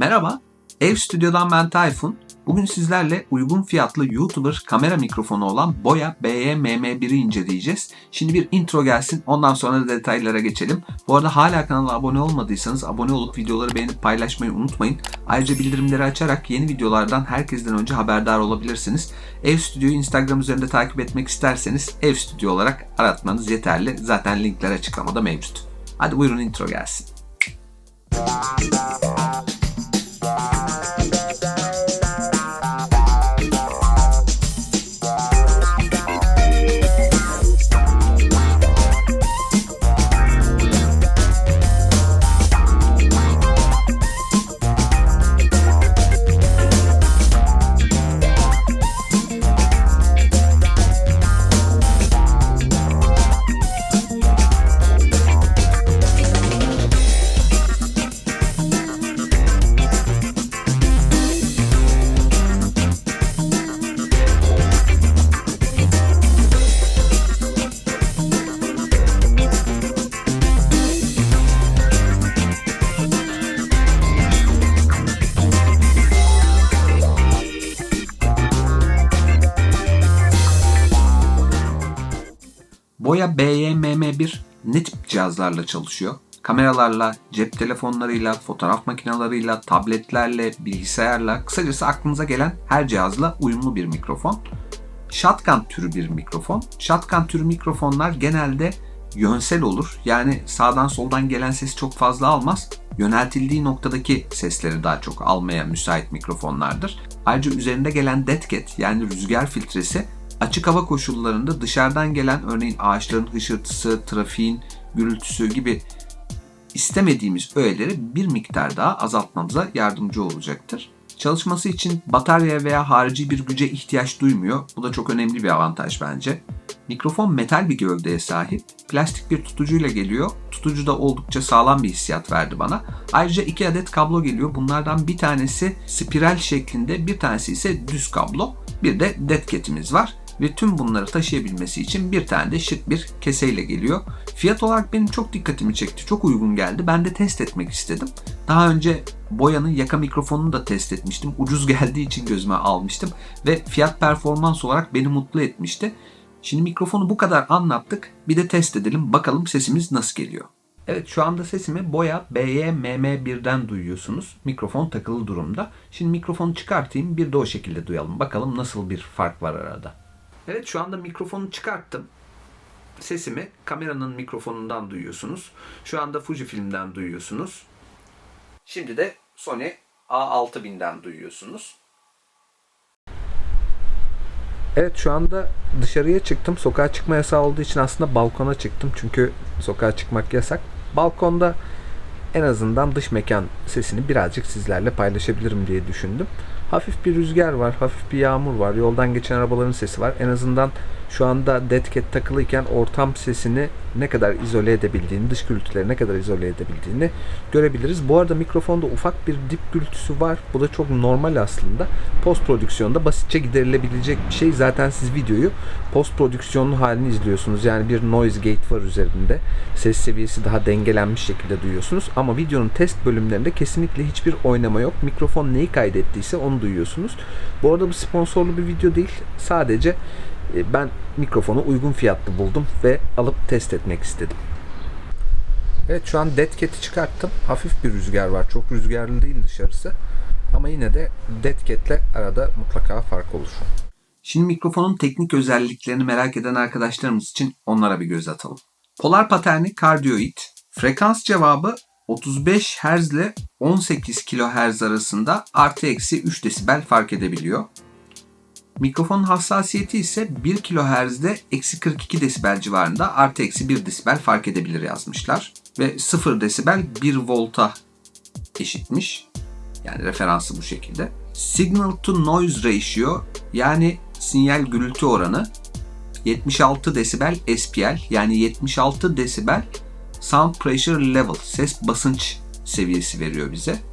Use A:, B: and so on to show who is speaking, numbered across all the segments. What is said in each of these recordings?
A: Merhaba, Ev Stüdyo'dan ben Tayfun. Bugün sizlerle uygun fiyatlı YouTuber kamera mikrofonu olan Boya BE-MM1'i inceleyeceğiz. Şimdi bir intro gelsin, ondan sonra da detaylara geçelim. Bu arada hala kanala abone olmadıysanız abone olup videoları beğenip paylaşmayı unutmayın. Ayrıca bildirimleri açarak yeni videolardan herkesten önce haberdar olabilirsiniz. Ev Stüdyo'yu Instagram üzerinde takip etmek isterseniz Ev Stüdyo olarak aratmanız yeterli. Zaten linkler açıklamada mevcut. Hadi buyurun intro gelsin. Boya BY-MM1 ne tip cihazlarla çalışıyor? Kameralarla, cep telefonlarıyla, fotoğraf makinalarıyla, tabletlerle, bilgisayarla, kısacası aklınıza gelen her cihazla uyumlu bir mikrofon. Shotgun türü bir mikrofon. Shotgun türü mikrofonlar genelde yönsel olur. Yani sağdan soldan gelen sesi çok fazla almaz. Yöneltildiği noktadaki sesleri daha çok almaya müsait mikrofonlardır. Ayrıca üzerinde gelen dead cat yani rüzgar filtresi açık hava koşullarında dışarıdan gelen örneğin ağaçların hışırtısı, trafiğin gürültüsü gibi istemediğimiz öğeleri bir miktar daha azaltmamıza yardımcı olacaktır. Çalışması için batarya veya harici bir güce ihtiyaç duymuyor. Bu da çok önemli bir avantaj bence. Mikrofon metal bir gövdeye sahip. Plastik bir tutucuyla geliyor. Tutucu da oldukça sağlam bir hissiyat verdi bana. Ayrıca iki adet kablo geliyor. Bunlardan bir tanesi spiral şeklinde, bir tanesi ise düz kablo. Bir de dead var ve tüm bunları taşıyabilmesi için bir tane de şık bir keseyle geliyor. Fiyat olarak benim çok dikkatimi çekti. Çok uygun geldi. Ben de test etmek istedim. Daha önce Boya'nın yaka mikrofonunu da test etmiştim. Ucuz geldiği için gözüme almıştım ve fiyat performans olarak beni mutlu etmişti. Şimdi mikrofonu bu kadar anlattık. Bir de test edelim. Bakalım sesimiz nasıl geliyor. Evet şu anda sesimi Boya BY-MM1'den duyuyorsunuz. Mikrofon takılı durumda. Şimdi mikrofonu çıkartayım bir de o şekilde duyalım. Bakalım nasıl bir fark var arada. Evet şu anda mikrofonu çıkarttım. Sesimi kameranın mikrofonundan duyuyorsunuz. Şu anda Fujifilm'den duyuyorsunuz. Şimdi de Sony A6000'den duyuyorsunuz. Evet şu anda dışarıya çıktım. Sokağa çıkma yasağı olduğu için aslında balkona çıktım. Çünkü sokağa çıkmak yasak. Balkonda en azından dış mekan sesini birazcık sizlerle paylaşabilirim diye düşündüm. Hafif bir rüzgar var, hafif bir yağmur var, yoldan geçen arabaların sesi var. En azından şu anda dead cat takılıyken ortam sesini ne kadar izole edebildiğini, dış gürültüleri ne kadar izole edebildiğini görebiliriz. Bu arada mikrofonda ufak bir dip gürültüsü var. Bu da çok normal aslında. Post prodüksiyonda basitçe giderilebilecek bir şey. Zaten siz videoyu post prodüksiyonlu halini izliyorsunuz. Yani bir noise gate var üzerinde. Ses seviyesi daha dengelenmiş şekilde duyuyorsunuz. Ama videonun test bölümlerinde kesinlikle hiçbir oynama yok. Mikrofon neyi kaydettiyse onu duyuyorsunuz. Bu arada bu sponsorlu bir video değil. Sadece ben mikrofonu uygun fiyatlı buldum ve alıp test etmek istedim. Evet şu an dead cat'i çıkarttım. Hafif bir rüzgar var. Çok rüzgarlı değil dışarısı. Ama yine de dead cat'le arada mutlaka fark olur. Şimdi mikrofonun teknik özelliklerini merak eden arkadaşlarımız için onlara bir göz atalım. Polar paterni kardioid. Frekans cevabı 35 Hz ile 18 kHz arasında artı eksi 3 desibel fark edebiliyor. Mikrofonun hassasiyeti ise 1 kHz'de eksi 42 desibel civarında artı eksi 1 desibel fark edebilir yazmışlar. Ve 0 desibel 1 volta eşitmiş. Yani referansı bu şekilde. Signal to noise ratio yani sinyal gürültü oranı 76 desibel SPL yani 76 desibel sound pressure level ses basınç seviyesi veriyor bize.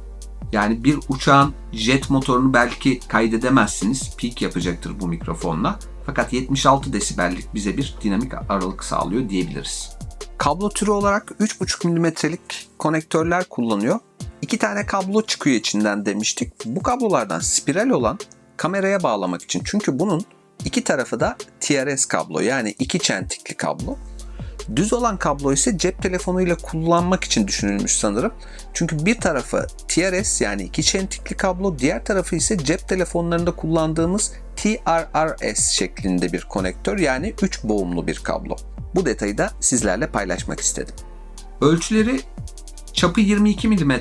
A: Yani bir uçağın jet motorunu belki kaydedemezsiniz. Peak yapacaktır bu mikrofonla. Fakat 76 desibellik bize bir dinamik aralık sağlıyor diyebiliriz. Kablo türü olarak 3.5 mm'lik konektörler kullanıyor.
B: iki tane kablo çıkıyor içinden demiştik. Bu kablolardan spiral olan kameraya bağlamak için. Çünkü bunun iki tarafı da TRS kablo yani iki çentikli kablo. Düz olan kablo ise cep telefonuyla kullanmak için düşünülmüş sanırım. Çünkü bir tarafı TRS yani iki çentikli kablo, diğer tarafı ise cep telefonlarında kullandığımız TRRS şeklinde bir konektör yani 3 boğumlu bir kablo. Bu detayı da sizlerle paylaşmak istedim. Ölçüleri çapı 22 mm,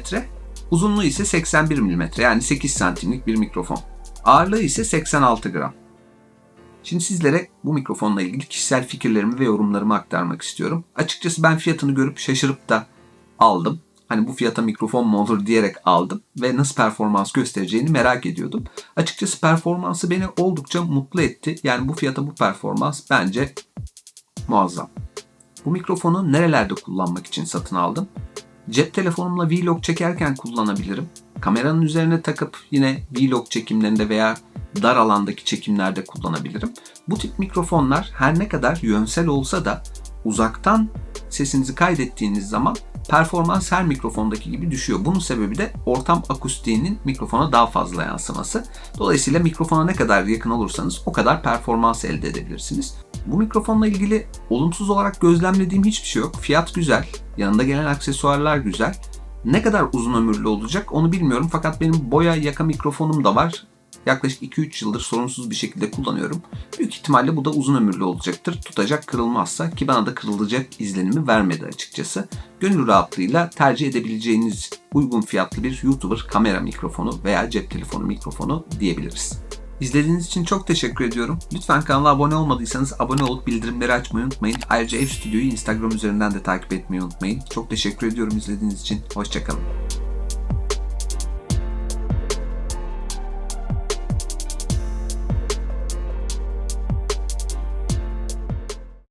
B: uzunluğu ise 81 mm yani 8 santimlik bir mikrofon. Ağırlığı ise 86 gram. Şimdi sizlere bu mikrofonla ilgili kişisel fikirlerimi ve yorumlarımı aktarmak istiyorum. Açıkçası ben fiyatını görüp şaşırıp da aldım. Hani bu fiyata mikrofon mu olur diyerek aldım ve nasıl performans göstereceğini merak ediyordum. Açıkçası performansı beni oldukça mutlu etti. Yani bu fiyata bu performans bence muazzam. Bu mikrofonu nerelerde kullanmak için satın aldım? Cep telefonumla vlog çekerken kullanabilirim. Kameranın üzerine takıp yine vlog çekimlerinde veya dar alandaki çekimlerde kullanabilirim. Bu tip mikrofonlar her ne kadar yönsel olsa da uzaktan sesinizi kaydettiğiniz zaman performans her mikrofondaki gibi düşüyor. Bunun sebebi de ortam akustiğinin mikrofona daha fazla yansıması. Dolayısıyla mikrofona ne kadar yakın olursanız o kadar performans elde edebilirsiniz. Bu mikrofonla ilgili olumsuz olarak gözlemlediğim hiçbir şey yok. Fiyat güzel, yanında gelen aksesuarlar güzel. Ne kadar uzun ömürlü olacak onu bilmiyorum fakat benim boya yaka mikrofonum da var. Yaklaşık 2-3 yıldır sorunsuz bir şekilde kullanıyorum. Büyük ihtimalle bu da uzun ömürlü olacaktır. Tutacak kırılmazsa ki bana da kırılacak izlenimi vermedi açıkçası. Gönül rahatlığıyla tercih edebileceğiniz uygun fiyatlı bir YouTuber kamera mikrofonu veya cep telefonu mikrofonu diyebiliriz. İzlediğiniz için çok teşekkür ediyorum. Lütfen kanala abone olmadıysanız abone olup bildirimleri açmayı unutmayın. Ayrıca Ev Stüdyo'yu Instagram üzerinden de takip etmeyi unutmayın. Çok teşekkür ediyorum izlediğiniz için. Hoşçakalın.